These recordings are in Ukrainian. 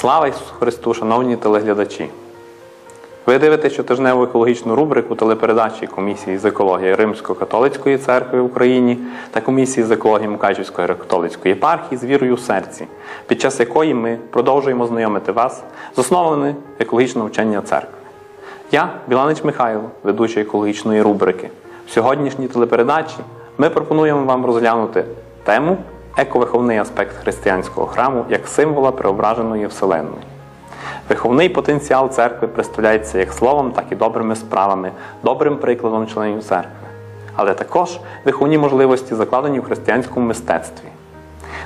Слава Ісусу Христу, шановні телеглядачі! Ви дивитесь щотижневу екологічну рубрику телепередачі Комісії з екології Римсько-католицької церкви в Україні та Комісії з екології Мукачівської греко-католицької єпархії з вірою в серці, під час якої ми продовжуємо знайомити вас з основами екологічного вчення церкви. Я, Біланич Михайло, ведучий екологічної рубрики. В сьогоднішній телепередачі ми пропонуємо вам розглянути тему ековиховний аспект християнського храму як символа преображеної Вселенної. Виховний потенціал церкви представляється як словом, так і добрими справами, добрим прикладом членів церкви, але також виховні можливості закладені в християнському мистецтві.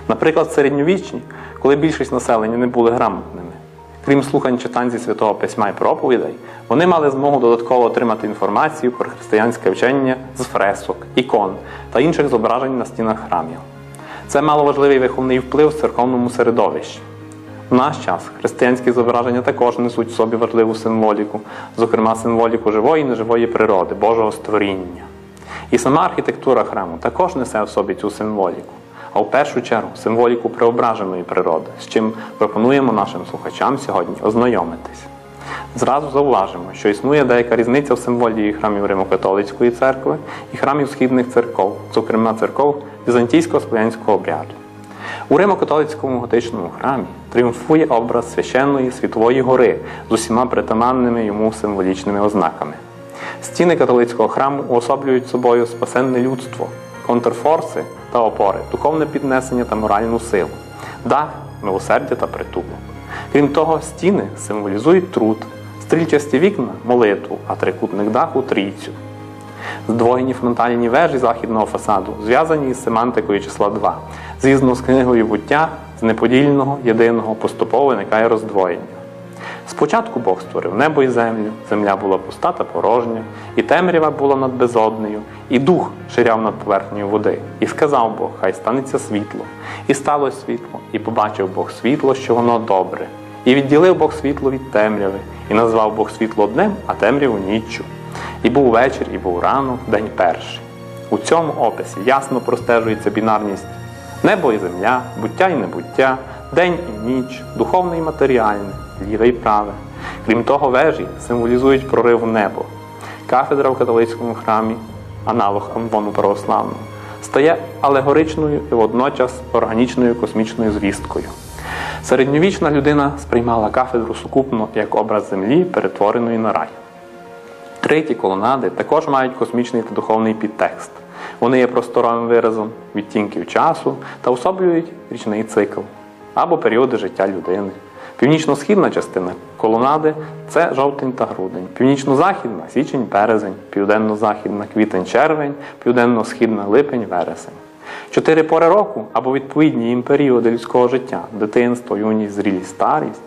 Наприклад, в середньовіччі, коли більшість населення не були грамотними, крім слухань читань зі святого письма і проповідей, вони мали змогу додатково отримати інформацію про християнське вчення з фресок, ікон та інших зображень на стінах храмів. Це мало важливий виховний вплив в церковному середовищі. В наш час християнські зображення також несуть в собі важливу символіку, зокрема символіку живої і неживої природи, Божого створіння. І сама архітектура храму також несе в собі цю символіку, а в першу чергу символіку преображеної природи, з чим пропонуємо нашим слухачам сьогодні ознайомитись. Зразу зауважимо, що існує деяка різниця в символії храмів Римо-католицької церкви і храмів східних церков, зокрема церков візантійського слов'янського обряду. У Римо-католицькому готичному храмі тріумфує образ священної світової гори з усіма притаманними йому символічними ознаками. Стіни католицького храму уособлюють собою спасенне людство, контрфорси та опори, духовне піднесення та моральну силу, дах, милосердя та притулок. Крім того, стіни символізують труд, стрільчасті вікна молитву, а трикутник даху трійцю. Здвоєні фронтальні вежі західного фасаду зв'язані із семантикою числа 2. Згідно з книгою буття з неподільного, єдиного поступово виникає роздвоєння. Спочатку Бог створив небо і землю, земля була пуста та порожня, і темрява була над безоднею, і дух ширяв над поверхнею води. І сказав Бог, хай станеться світло. І стало світло, і побачив Бог світло, що воно добре. І відділив Бог світло від темряви, і назвав Бог світло днем, а темряву ніччю. І був вечір, і був ранок, день перший. У цьому описі ясно простежується бінарність небо і земля, буття і небуття, день і ніч, духовне і матеріальне, ліве і праве. Крім того, вежі символізують прорив в небо. Кафедра в католицькому храмі, аналог амвону православного, стає алегоричною і водночас органічною космічною звісткою. Середньовічна людина сприймала кафедру сукупно як образ землі, перетвореної на рай. Треті колонади також мають космічний та духовний підтекст. Вони є просторовим виразом відтінків часу та особлюють річний цикл або періоди життя людини. Північно-східна частина колонади це жовтень та грудень, північно-західна січень, березень, південно-західна квітень, червень, південно-східна липень, вересень. Чотири пори року або відповідні їм періоди людського життя дитинство, юність, зрілість, старість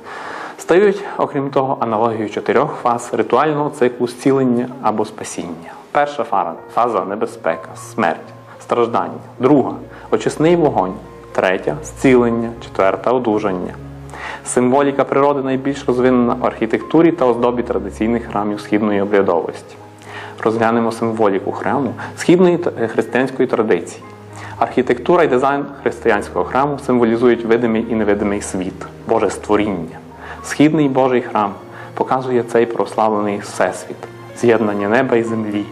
стають, окрім того, аналогією чотирьох фаз ритуального циклу зцілення або спасіння. Перша фаза фаза небезпека, смерть, страждання. Друга очисний вогонь. Третя зцілення, четверта одужання. Символіка природи найбільш розвинена в архітектурі та оздобі традиційних храмів східної обрядовості. Розглянемо символіку храму східної християнської традиції. Архітектура і дизайн християнського храму символізують видимий і невидимий світ, Боже створіння. Східний Божий храм показує цей прославлений всесвіт, з'єднання неба і землі.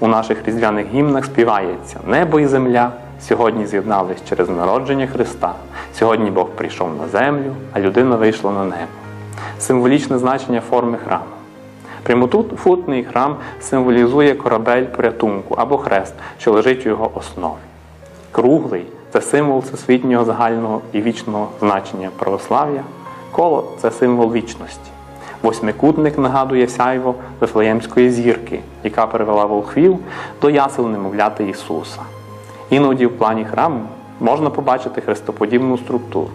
У наших різдвяних гімнах співається Небо і земля сьогодні з'єднались через народження Христа. Сьогодні Бог прийшов на землю, а людина вийшла на небо. Символічне значення форми храму. Прямофутний храм символізує корабель порятунку або хрест, що лежить у його основі. Круглий це символ всесвітнього загального і вічного значення православ'я. Коло це символ вічності. Восьмикутник нагадує сяйво Вифлеємської зірки, яка привела волхвів до ясел немовляти Ісуса. Іноді в плані храму можна побачити хрестоподібну структуру.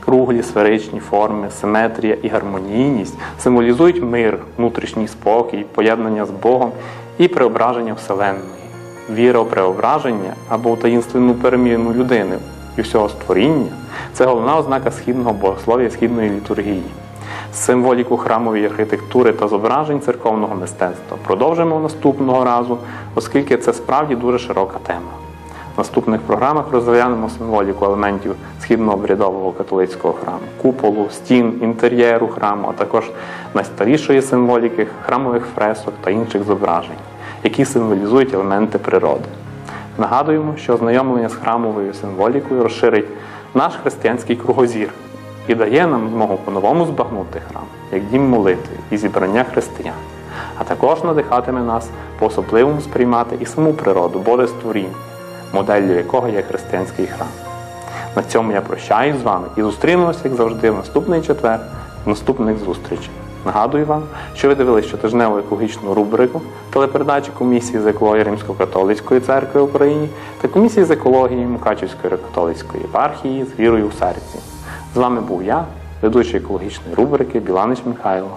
Круглі сферичні форми, симетрія і гармонійність символізують мир, внутрішній спокій, поєднання з Богом і преображення Вселенної. Віра в преображення або в таїнственну переміну людини і всього створіння це головна ознака східного богослов'я східної літургії. Символіку храмової архітектури та зображень церковного мистецтва продовжимо наступного разу, оскільки це справді дуже широка тема. Наступних програмах розглянемо символіку елементів східно-обрядового католицького храму, куполу, стін, інтер'єру храму, а також найстарішої символіки храмових фресок та інших зображень, які символізують елементи природи. Нагадуємо, що ознайомлення з храмовою символікою розширить наш християнський кругозір і дає нам змогу по-новому збагнути храм, як дім молитви і зібрання християн, а також надихатиме нас по-особливому сприймати і саму природу, Боже створіння, моделлю якого є християнський храм. На цьому я прощаюсь з вами і зустрінемося, як завжди, в наступний четвер, в наступних зустрічей. Нагадую вам, що ви дивились щотижневу екологічну рубрику телепередачі комісії з екології Римсько-католицької церкви в Україні та комісії з екології Мукачівської католицької єпархії з вірою в серці. З вами був я, ведучий екологічної рубрики Біланич Михайло.